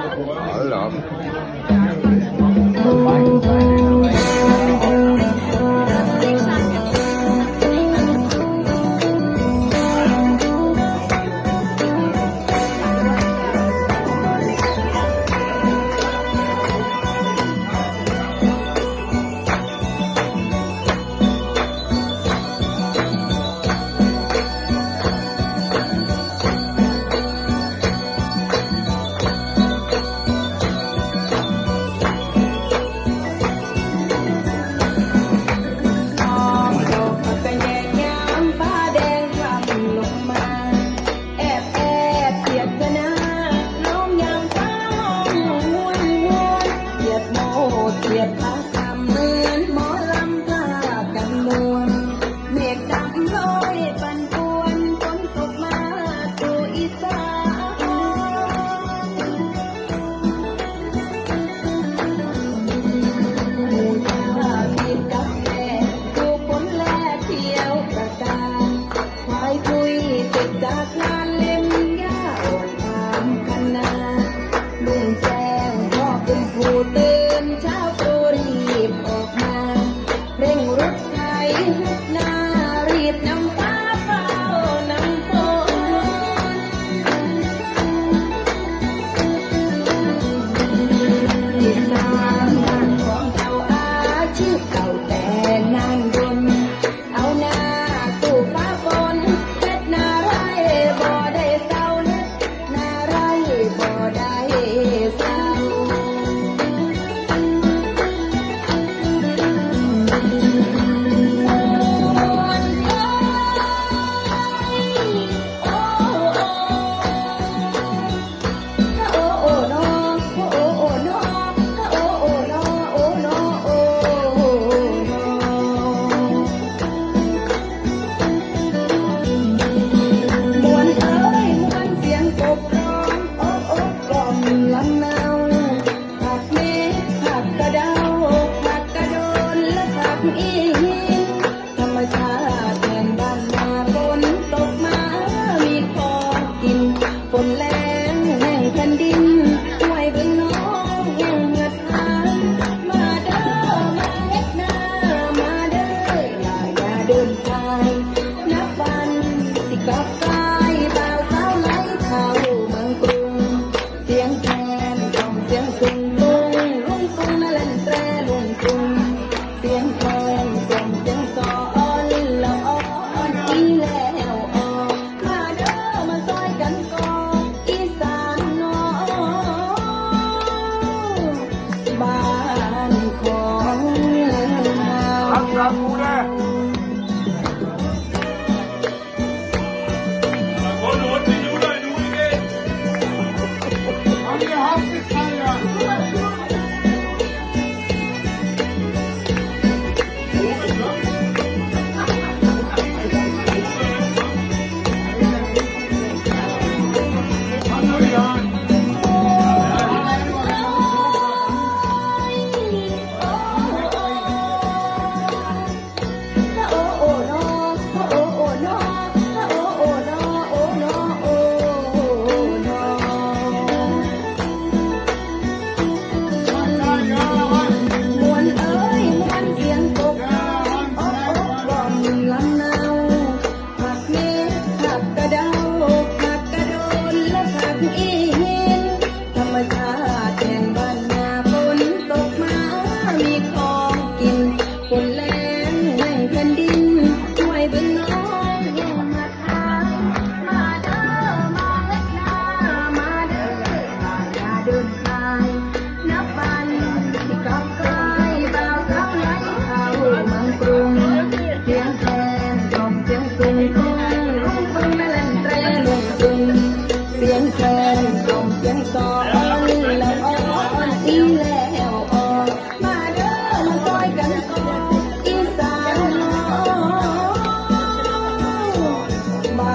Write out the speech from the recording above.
Alter. เกลียดพระกเหมือนหมอลำพากันมวลเมฆดำลอยปั่นปวนฝนตกมาสู่อีสานหมู่ตาผิดกัแม่ถูกผลแลเที่ยวประการควคุยติดจากงานเล่มหญ้อ่อนกันนาลุงแจงพ่อคุณผู้ 浪漫 Rob Warner. มันกรุงเสียงแคนกล่อมเสียงสูงกรุงลุงมึงนั่นแหละตรลุรุงเสียงแคนกล่อมเสียงซ้อนแล้อ้อนอีแล้วมาเด้อมาซอยกันอีสานน้องบ้